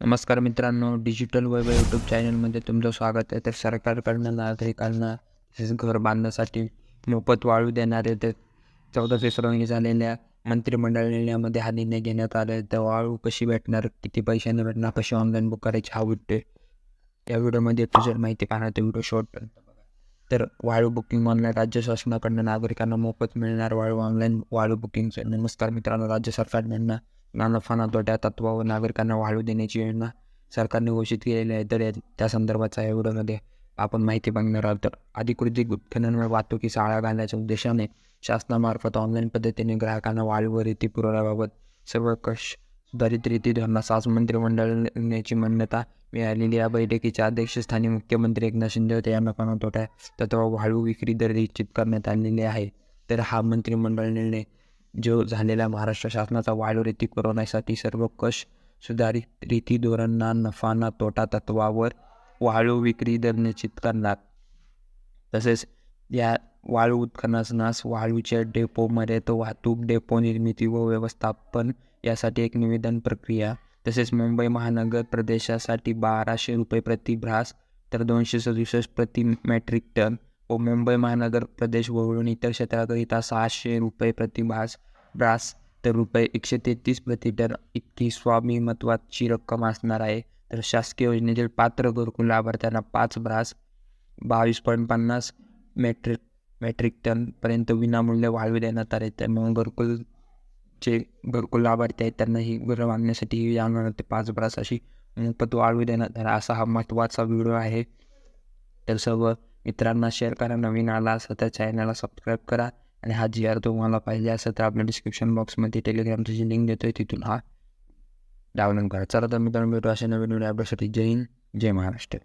नमस्कार मित्रांनो डिजिटल वैभव यूट्यूब चॅनलमध्ये तुमचं स्वागत आहे. तर सरकारकडनं नागरिकांना तसेच घर बांधण्यासाठी मोफत वाळू देणारे ते चौदा फेब्रुवारी झालेल्या मंत्रिमंडळ निर्णयामध्ये हा निर्णय घेण्यात आला आहे. तर वाळू कशी भेटणार किती पैशाने भेटणार कशी ऑनलाईन बुक करायची हा उठते या व्हिडिओमध्ये तुझ्या माहिती पाहणार ते व्हिडिओ शॉर्टपर्यंत तर वाळू बुकिंग ऑनलाईन राज्य शासनाकडनं नागरिकांना मोफत मिळणार वाळू ऑनलाईन वाळू बुकिंगचं नमस्कार मित्रांनो राज्य सरकारनं ना नफा ना तोट्या तत्वावर नागरिकांना वाळू देण्याची योजना सरकारने घोषित केलेली आहे. तर या त्या संदर्भाचा या व्हिडिओमध्ये आपण माहिती बघणार आहोत. तर अधिकृत उत्खनन व वाहतुकीस आळा घालण्याच्या उद्देशाने शासनामार्फत ऑनलाईन पद्धतीने ग्राहकांना वाळू व रेती पुरवण्याबाबत सर्व कश सुधारित रीती धोरणास आज मंत्रिमंडळ मान्यता मिळालेली. या बैठकीच्या अध्यक्षस्थानी मुख्यमंत्री एकनाथ शिंदे होते. या नफा तोट्या तत्व वाळू विक्री दर निश्चित करण्यात आलेले आहे. तर हा मंत्रिमंडळ निर्णय जो झालेला महाराष्ट्र शासनाचा वाळू रेती पुरवण्यासाठी सर्व कश सुधारित रीती धोरणांना नफा ना तोटा तत्वावर वाळू विक्री दर निश्चित करणार तसेच या वाळू उत्खननास वाळूच्या डेपोमध्ये तो वाहतूक डेपो निर्मिती व व्यवस्थापन यासाठी एक निवेदन प्रक्रिया. तसेच मुंबई महानगर प्रदेशासाठी बाराशे रुपये प्रति भ्रास तर दोनशे सदुसष्ट प्रति मेट्रिक टन. व मुंबई महानगर प्रदेश वगळून इतर क्षेत्राकरिता सहाशे रुपये प्रतिभास ब्रास तर रुपये एकशे तेहतीस प्रतिटन इतकी स्वामिमत्वाची रक्कम असणार आहे. तर शासकीय योजनेतील पात्र घरकुल लाभार्थ्यांना पाच ब्रास बावीस पॉईंट पन्नास मेट्रिक मेट्रिक टनपर्यंत विनामूल्य वाळवी देण्यात आले. त्यामुळे घरकुलचे घरकुल लाभार्थी आहेत त्यांना ही घरं बांधण्यासाठी जाणार ते पाच ब्रास अशी मोफत वाळवी देण्यात आला. असा हा महत्त्वाचा व्हिडिओ आहे. तर सर्व मित्रांना शेअर करा. नवीन आला असं तर चॅनलला सबस्क्राईब करा. आणि हा जी आर तुम्हाला पाहिजे असेल तर आपल्या डिस्क्रिप्शन बॉक्समध्ये टेलिग्रामची जी लिंक देतो आहे तिथून हा डाउनलोड करा. चला तर मित्रांनो भेटू अशा नवीन नवीन आपल्यासाठी जय हिंद जय महाराष्ट्र.